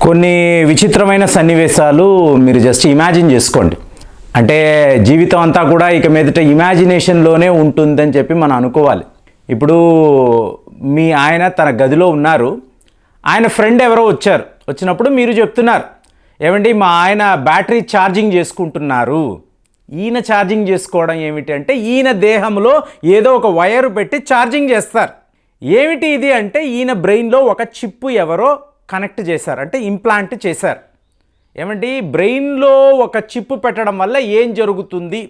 కొన్ని విచిత్రమైన సన్నివేశాలు మీరు జస్ట్ ఇమాజిన్ చేసుకోండి. అంటే జీవితం అంతా కూడా ఇక మీదట ఇమాజినేషన్లోనే ఉంటుందని చెప్పి మనం అనుకోవాలి. ఇప్పుడు మీ ఆయన తన గదిలో ఉన్నారు. ఆయన ఫ్రెండ్ ఎవరో వచ్చారు. వచ్చినప్పుడు మీరు చెప్తున్నారు. ఏమండి మా ఆయన బ్యాటరీ ఛార్జింగ్ చేసుకుంటున్నారు. ఈయన ఛార్జింగ్ చేసుకోవడం ఏమిటి అంటే ఈయన దేహంలో ఏదో ఒక వైర్ పెట్టి ఛార్జింగ్ చేస్తారు. ఏమిటి ఇది అంటే ఈయన బ్రెయిన్లో ఒక చిప్పు ఎవరో కనెక్ట్ చేశారు అంటే ఇంప్లాంట్ చేశారు. ఏమండి? బ్రెయిన్లో ఒక చిప్పు పెట్టడం వల్ల ఏం జరుగుతుంది?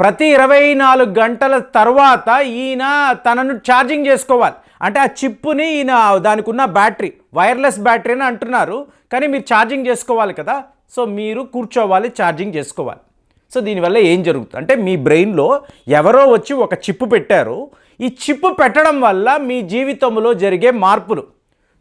ప్రతి ఇరవై నాలుగు గంటల తర్వాత ఈయన తనను ఛార్జింగ్ చేసుకోవాలి. అంటే ఆ చిప్పుని ఈయన దానికి ఉన్న బ్యాటరీ వైర్లెస్ బ్యాటరీ అని అంటున్నారు. కానీ మీరు ఛార్జింగ్ చేసుకోవాలి కదా? సో మీరు కూర్చోవాలి ఛార్జింగ్ చేసుకోవాలి. సో దీనివల్ల ఏం జరుగుతుంది? అంటే మీ బ్రెయిన్లో ఎవరో వచ్చి ఒక చిప్పు పెట్టారు. ఈ చిప్పు పెట్టడం వల్ల మీ జీవితంలో జరిగే మార్పులు.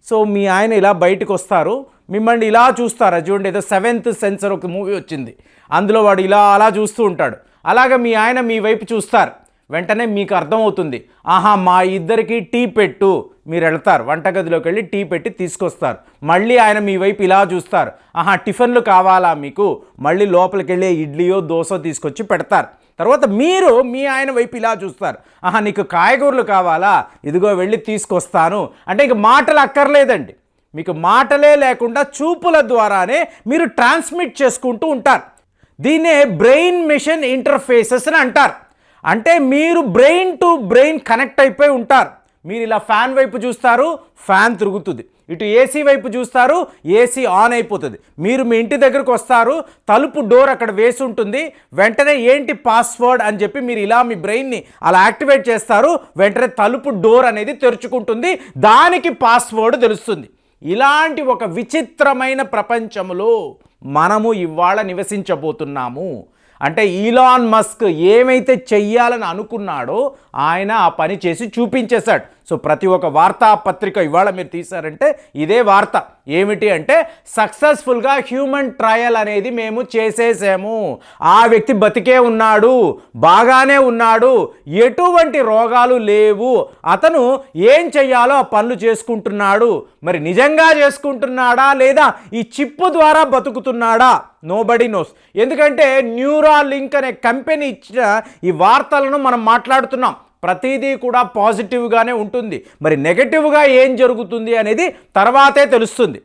సో మీ ఆయన ఇలా బయటకు వస్తారు. మిమ్మల్ని ఇలా చూస్తారా. చూడండి ఏదో సెవెంత్ సెన్సర్ ఒక మూవీ వచ్చింది. అందులో వాడు ఇలా అలా చూస్తూ ఉంటాడు. అలాగే మీ ఆయన మీ వైపు చూస్తారు. వెంటనే మీకు అర్థమవుతుంది. ఆహా మా ఇద్దరికి టీ పెట్టు. మీరు వెళ్తారు. వంటగదిలోకి వెళ్ళి టీ పెట్టి తీసుకొస్తారు. మళ్ళీ ఆయన మీ వైపు ఇలా చూస్తారు. ఆహా టిఫిన్లు కావాలా మీకు? మళ్ళీ లోపలికి వెళ్ళే ఇడ్లీయో దోశ తీసుకొచ్చి పెడతారు. తర్వాత మీరు మీ ఆయన వైపు ఇలా చూస్తారు. ఆహా నీకు కాయగూరలు కావాలా? ఇదిగో వెళ్ళి తీసుకొస్తాను. అంటే ఇక మాటలు అక్కర్లేదండి. మీకు మాటలే లేకుండా చూపుల ద్వారానే మీరు ట్రాన్స్మిట్ చేసుకుంటూ ఉంటారు. దీన్నే బ్రెయిన్ మిషన్ ఇంటర్ఫేసెస్ అని అంటారు. అంటే మీరు బ్రెయిన్ టు బ్రెయిన్ కనెక్ట్ అయిపోయి ఉంటారు. మీరు ఇలా ఫ్యాన్ వైపు చూస్తారు ఫ్యాన్ తిరుగుతుంది. ఇటు ఏసీ వైపు చూస్తారు ఏసీ ఆన్ అయిపోతుంది. మీరు మీ ఇంటి దగ్గరకు వస్తారు తలుపు డోర్ అక్కడ వేసి ఉంటుంది వెంటనే ఏంటి పాస్వర్డ్ అని చెప్పి మీరు ఇలా మీ బ్రెయిన్ని అలా యాక్టివేట్ చేస్తారు వెంటనే తలుపు డోర్ అనేది తెరుచుకుంటుంది దానికి పాస్వర్డ్ తెలుస్తుంది. ఇలాంటి ఒక విచిత్రమైన ప్రపంచంలో మనము ఇవాళ నివసించబోతున్నాము. అంటే ఈలాన్ మస్క్ ఏమైతే చెయ్యాలని అనుకున్నాడో ఆయన ఆ పని చేసి చూపించేశాడు. సో ప్రతి ఒక్క వార్తాపత్రిక ఇవాళ మీరు తీశారంటే ఇదే వార్త. ఏమిటి అంటే సక్సెస్ఫుల్గా హ్యూమన్ ట్రయల్ అనేది మేము చేసేసాము. ఆ వ్యక్తి బతికే ఉన్నాడు బాగానే ఉన్నాడు ఎటువంటి రోగాలు లేవు. అతను ఏం చెయ్యాలో ఆ పనులు చేసుకుంటున్నాడు. మరి నిజంగా చేసుకుంటున్నాడా లేదా ఈ చిప్పు ద్వారా బతుకుతున్నాడా? నోబడి నోస్ ఎందుకంటే న్యూరా లింక్ అనే కంపెనీ ఇచ్చిన ఈ వార్తలను మనం మాట్లాడుతున్నాం. ప్రతిదీ కూడా పాజిటివ్గానే ఉంటుంది. మరి నెగటివ్గా ఏం జరుగుతుంది అనేది తర్వాతే తెలుస్తుంది.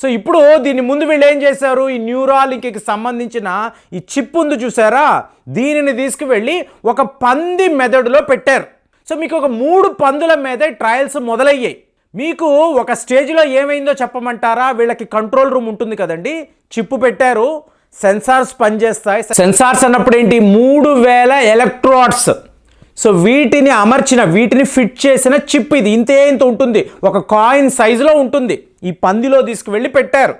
సో ఇప్పుడు దీని ముందు వీళ్ళు ఏం చేశారు? ఈ న్యూరాలింక్కి సంబంధించిన ఈ చిప్ ఉంది చూసారా? దీనిని తీసుకువెళ్ళి ఒక పంది మెదడులో పెట్టారు. సో మీకు ఒక మూడు పందుల మీద ట్రయల్స్ మొదలయ్యాయి. మీకు ఒక స్టేజ్లో ఏమైందో చెప్పమంటారా? వీళ్ళకి కంట్రోల్ రూమ్ ఉంటుంది కదండి. చిప్పు పెట్టారు. సెన్సార్స్ పనిచేస్తాయి. సెన్సార్స్ అన్నప్పుడు ఏంటి? మూడు వేల ఎలక్ట్రాడ్స్. సో వీటిని అమర్చిన వీటిని ఫిట్ చేసిన చిప్ ఇది. ఇంతే ఇంత ఉంటుంది. ఒక కాయిన్ సైజులో ఉంటుంది. ఈ పందిలో తీసుకువెళ్ళి పెట్టారు.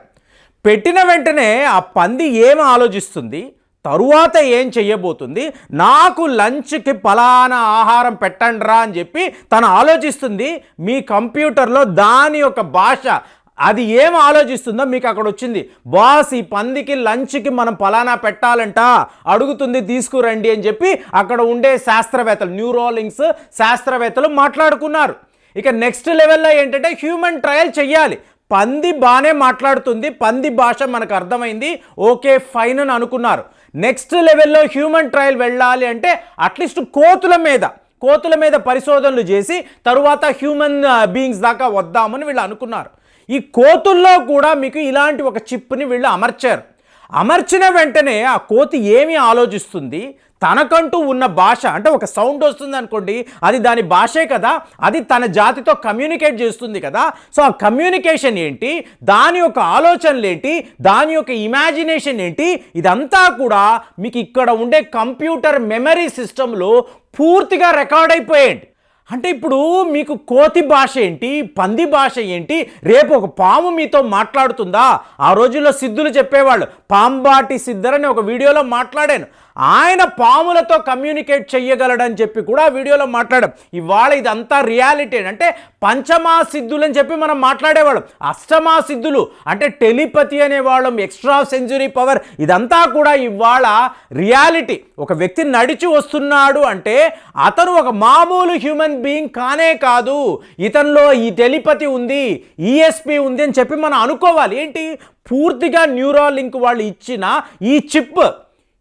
పెట్టిన వెంటనే ఆ పంది ఏం ఆలోచిస్తుంది? తరువాత ఏం చెయ్యబోతుంది? నాకు లంచ్కి ఫలానా ఆహారం పెట్టండిరా అని చెప్పి తను ఆలోచిస్తుంది. మీ కంప్యూటర్లో దాని యొక్క భాష అది ఏం ఆలోచిస్తుందో మీకు అక్కడ వచ్చింది. బాస్ ఈ పందికి లంచ్కి మనం ఫలానా పెట్టాలంట అడుగుతుంది తీసుకురండి అని చెప్పి అక్కడ ఉండే శాస్త్రవేత్తలు న్యూరోలింగ్స్ శాస్త్రవేత్తలు మాట్లాడుకున్నారు. ఇక నెక్స్ట్ లెవెల్లో ఏంటంటే హ్యూమన్ ట్రయల్ చెయ్యాలి. పంది బాగానే మాట్లాడుతుంది పంది భాష మనకు అర్థమైంది ఓకే ఫైన్ అని అనుకున్నారు. నెక్స్ట్ లెవెల్లో హ్యూమన్ ట్రయల్ వెళ్ళాలి అంటే అట్లీస్ట్ కోతుల మీద కోతుల మీద పరిశోధనలు చేసి తరువాత హ్యూమన్ బీయింగ్స్ దాకా వద్దామని వీళ్ళు అనుకున్నారు. ఈ కోతుల్లో కూడా మీకు ఇలాంటి ఒక చిప్ని వీళ్ళు అమర్చారు. అమర్చిన వెంటనే ఆ కోతి ఏమి ఆలోచిస్తుంది? తనకంటూ ఉన్న భాష అంటే ఒక సౌండ్ వస్తుంది అనుకోండి అది దాని భాషే కదా అది తన జాతితో కమ్యూనికేట్ చేస్తుంది కదా. సో ఆ కమ్యూనికేషన్ ఏంటి? దాని యొక్క ఆలోచనలు ఏంటి? దాని యొక్క ఇమాజినేషన్ ఏంటి? ఇదంతా కూడా మీకు ఇక్కడ ఉండే కంప్యూటర్ మెమరీ సిస్టంలో పూర్తిగా రికార్డ్ అయిపోయాయండి. అంటే ఇప్పుడు మీకు కోతి భాష ఏంటి? పంది భాష ఏంటి? రేపు ఒక పాము మీతో మాట్లాడుతుందా? ఆ రోజుల్లో సిద్ధులు చెప్పేవాళ్ళు పాంబాటి సిద్ధరని ఒక వీడియోలో మాట్లాడాను. ఆయన పాములతో కమ్యూనికేట్ చెయ్యగలడని చెప్పి కూడా ఆ వీడియోలో మాట్లాడాం. ఇవాళ ఇదంతా రియాలిటీ అంటే పంచమా సిద్ధులు అని చెప్పి మనం మాట్లాడేవాళ్ళం. అష్టమా సిద్ధులు అంటే టెలిపతి అనేవాళ్ళం ఎక్స్ట్రా సెంచురీ పవర్ ఇదంతా కూడా ఇవాళ రియాలిటీ. ఒక వ్యక్తి నడిచి వస్తున్నాడు అంటే అతను ఒక మామూలు హ్యూమన్ బీయింగ్ కానే కాదు ఇతనిలో ఈ టెలిపతి ఉంది ఈఎస్పి ఉంది అని చెప్పి మనం అనుకోవాలి. ఏంటి? పూర్తిగా న్యూరో లింక్ వాళ్ళు ఇచ్చిన ఈ చిప్.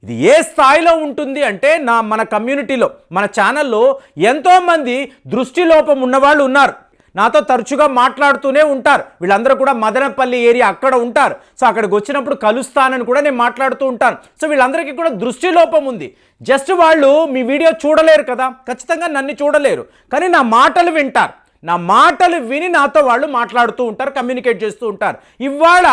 ఇది ఏ స్థాయిలో ఉంటుంది అంటే నా మన కమ్యూనిటీలో మన ఛానల్లో ఎంతోమంది దృష్టిలోపం ఉన్నవాళ్ళు ఉన్నారు. నాతో తరచుగా మాట్లాడుతూనే ఉంటారు. వీళ్ళందరూ కూడా మదనపల్లి ఏరియా అక్కడ ఉంటారు. సో అక్కడికి వచ్చినప్పుడు కలుస్తానని కూడా నేను మాట్లాడుతూ ఉంటాను. సో వీళ్ళందరికీ కూడా దృష్టి లోపం ఉంది. జస్ట్ వాళ్ళు మీ వీడియో చూడలేరు కదా. ఖచ్చితంగా నన్ను చూడలేరు. కానీ నా మాటలు వింటారు. నా మాటలు విని నాతో వాళ్ళు మాట్లాడుతూ ఉంటారు కమ్యూనికేట్ చేస్తూ ఉంటారు. ఇవాళ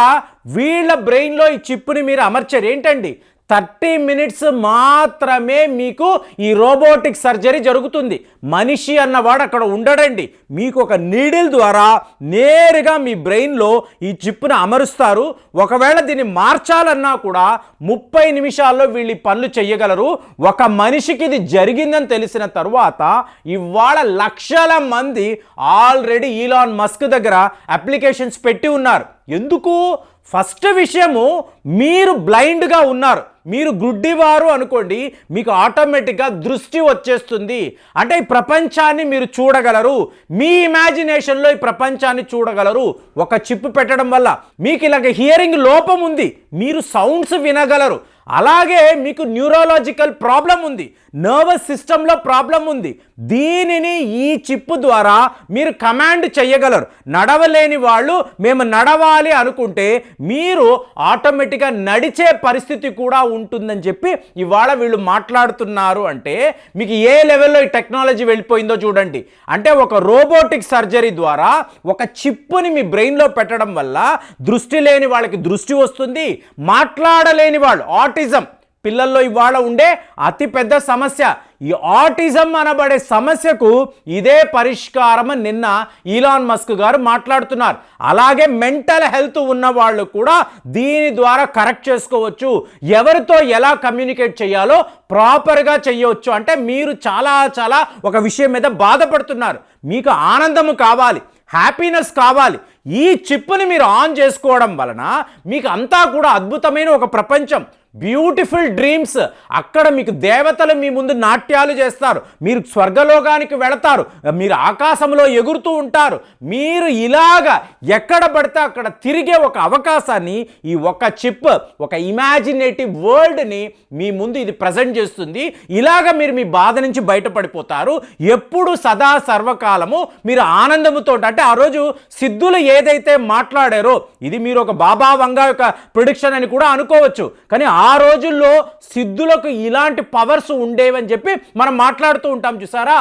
వీళ్ళ బ్రెయిన్లో ఈ చిప్పుని మీరు అమర్చారు. ఏంటండి? థర్టీ మినిట్స్ మాత్రమే మీకు ఈ రోబోటిక్ సర్జరీ జరుగుతుంది. మనిషి అన్నవాడు అక్కడ ఉండడండి. మీకు ఒక నీడిల్ ద్వారా నేరుగా మీ బ్రెయిన్లో ఈ చిప్పును అమరుస్తారు. ఒకవేళ దీన్ని మార్చాలన్నా కూడా ముప్పై నిమిషాల్లో వీళ్ళు పనులు చేయగలరు ఒక మనిషికి ఇది జరిగిందని తెలిసిన తరువాత ఇవాళ లక్షల మంది ఆల్రెడీ ఈలాన్ మస్క్ దగ్గర అప్లికేషన్స్ పెట్టి ఉన్నారు. ఎందుకు? ఫస్ట్ విషయము మీరు బ్లైండ్గా ఉన్నారు. మీరు గుడ్డివారు అనుకోండి మీకు ఆటోమేటిక్గా దృష్టి వచ్చేస్తుంది. అంటే ఈ ప్రపంచాన్ని మీరు చూడగలరు. మీ ఇమాజినేషన్లో ఈ ప్రపంచాన్ని చూడగలరు. ఒక చిప్ పెట్టడం వల్ల. మీకు ఇలాగ హియరింగ్ లోపం ఉంది. మీరు సౌండ్స్ వినగలరు. అలాగే మీకు న్యూరాలజికల్ ప్రాబ్లం ఉంది. నర్వస్ సిస్టంలో ప్రాబ్లం ఉంది. దీనిని ఈ చిప్ ద్వారా మీరు కమాండ్ చేయగలరు. నడవలేని వాళ్ళు మేము నడవాలి అనుకుంటే మీరు ఆటోమేటిక్గా నడిచే పరిస్థితి కూడా ఉంటుందని చెప్పి ఇవాళ వీళ్ళు మాట్లాడుతున్నారు అంటే మీకు ఏ లెవెల్లో ఈ టెక్నాలజీ వెళ్ళిపోయిందో చూడండి. అంటే ఒక రోబోటిక్ సర్జరీ ద్వారా ఒక చిప్పుని మీ బ్రెయిన్లో పెట్టడం వల్ల దృష్టి లేని వాళ్ళకి దృష్టి వస్తుంది. మాట్లాడలేని వాళ్ళు ఆటిజం. పిల్లల్లో ఇవాళ ఉండే అతిపెద్ద సమస్య. ఈ ఆటిజం అనబడే సమస్యకు ఇదే పరిష్కారం నిన్న ఈలాన్ మస్క్ గారు మాట్లాడుతున్నారు. అలాగే మెంటల్ హెల్త్ ఉన్న వాళ్ళు కూడా దీని ద్వారా కరెక్ట్ చేసుకోవచ్చు. ఎవరితో ఎలా కమ్యూనికేట్ చేయాలో ప్రాపర్గా చేయవచ్చు. అంటే మీరు చాలా చాలా ఒక విషయం మీద బాధపడుతున్నారు. మీకు ఆనందము కావాలి. హ్యాపీనెస్ కావాలి. ఈ చిప్పుని మీరు ఆన్ చేసుకోవడం వలన మీకు అంతా కూడా అద్భుతమైన ఒక ప్రపంచం. బ్యూటిఫుల్ డ్రీమ్స్ అక్కడ మీకు దేవతలు మీ ముందు నాట్యాలు చేస్తారు. మీరు స్వర్గలోకానికి వెళతారు. మీరు ఆకాశంలో ఎగురుతూ ఉంటారు. మీరు ఇలాగా ఎక్కడ పడితే అక్కడ తిరిగే ఒక అవకాశాన్ని ఈ ఒక చిప్ ఒక ఇమాజినేటివ్ వరల్డ్ని మీ ముందు ఇది ప్రజెంట్ చేస్తుంది. ఇలాగ మీరు మీ బాధ నుంచి బయటపడిపోతారు. ఎప్పుడు సదా సర్వకాలము మీరు ఆనందముతో అంటే ఆ రోజు సిద్ధులు ఏదైతే మాట్లాడారో ఇది మీరు ఒక బాబా వంగా యొక్క ప్రొడిక్షన్ అని కూడా అనుకోవచ్చు. కానీ ఆ ఆ రోజుల్లో సిద్ధులకు ఇలాంటి పవర్స్ ఉండేవని చెప్పి మనం మాట్లాడుతూ ఉంటాం చూసారా?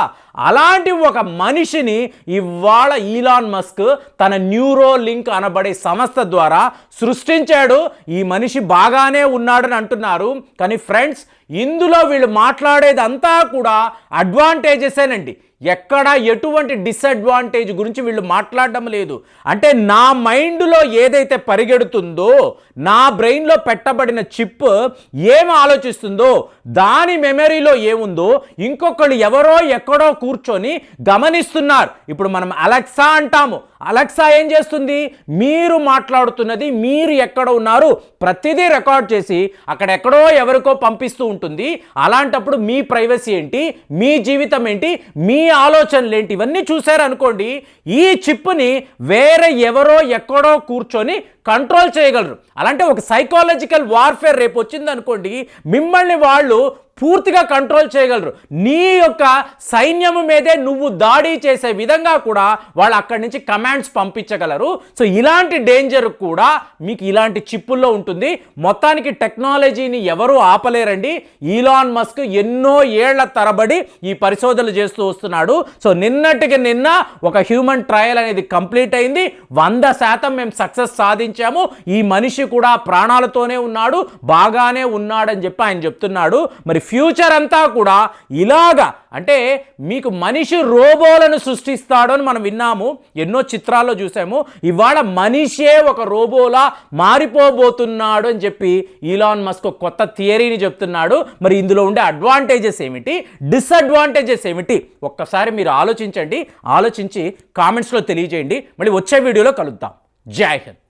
అలాంటి ఒక మనిషిని ఇవాళ ఈలాన్ మస్క్ తన న్యూరో లింక్ అనబడే సంస్థ ద్వారా సృష్టించాడు. ఈ మనిషి బాగానే ఉన్నాడని అంటున్నారు. కానీ ఫ్రెండ్స్ ఇందులో వీళ్ళు మాట్లాడేదంతా కూడా అడ్వాంటేజెసేనండి. ఎక్కడ ఎటువంటి డిసడ్వాంటేజ్ గురించి వీళ్ళు మాట్లాడడం లేదు. అంటే నా మైండ్లో ఏదైతే పరిగెడుతుందో నా బ్రెయిన్లో పెట్టబడిన చిప్ ఏం ఆలోచిస్తుందో దాని మెమరీలో ఏముందో ఇంకొకళ్ళు ఎవరో ఎక్కడో కూర్చొని గమనిస్తున్నారు. ఇప్పుడు మనం అలెక్సా అంటాము. అలెక్సా ఏం చేస్తుంది? మీరు మాట్లాడుతున్నది మీరు ఎక్కడ ఉన్నారు? ప్రతిదీ రికార్డ్ చేసి అక్కడెక్కడో ఎవరికో పంపిస్తూ ఉంటుంది. అలాంటప్పుడు మీ ప్రైవసీ ఏంటి? మీ జీవితం ఏంటి? మీ ఆలోచనలు ఏంటి? ఇవన్నీ చూశారనుకోండి ఈ చిప్ని వేరే ఎవరో ఎక్కడో కూర్చొని కంట్రోల్ చేయగలరు. అలాంటి ఒక సైకాలజికల్ వార్ఫేర్ రేపు వచ్చింది అనుకోండి మిమ్మల్ని వాళ్ళు పూర్తిగా కంట్రోల్ చేయగలరు. నీ యొక్క సైన్యము మీదే నువ్వు దాడి చేసే విధంగా కూడా వాళ్ళు అక్కడి నుంచి కమాండ్స్ పంపించగలరు. సో ఇలాంటి డేంజర్ కూడా మీకు ఇలాంటి చిప్పుల్లో ఉంటుంది. మొత్తానికి టెక్నాలజీని ఎవరూ ఆపలేరండి. ఈలాన్ మస్క్ ఎన్నో ఏళ్ళ తరబడి ఈ పరిశోధనలు చేస్తూ వస్తున్నాడు. సో నిన్నటికి నిన్న ఒక హ్యూమన్ ట్రయల్ అనేది కంప్లీట్ అయింది. వంద శాతం మేము సక్సెస్ సాధించాము ఈ మనిషి కూడా ప్రాణాలతోనే ఉన్నాడు బాగానే ఉన్నాడని చెప్పి ఆయన చెప్తున్నాడు. మరి ఫ్యూచర్ అంతా కూడా ఇలాగా అంటే మీకు మనిషి రోబోలను సృష్టిస్తాడు అని మనం విన్నాము. ఎన్నో చిత్రాల్లో చూసాము. ఇవాళ మనిషే ఒక రోబోలా మారిపోబోతున్నాడు అని చెప్పి ఈలాన్ మస్క్ కొత్త థియరీని చెప్తున్నాడు. మరి ఇందులో ఉండే అడ్వాంటేజెస్ ఏమిటి? డిసడ్వాంటేజెస్ ఏమిటి? ఒక్కసారి మీరు ఆలోచించండి. ఆలోచించి కామెంట్స్లో తెలియజేయండి. మళ్ళీ వచ్చే వీడియోలో కలుద్దాం. జై హింద్.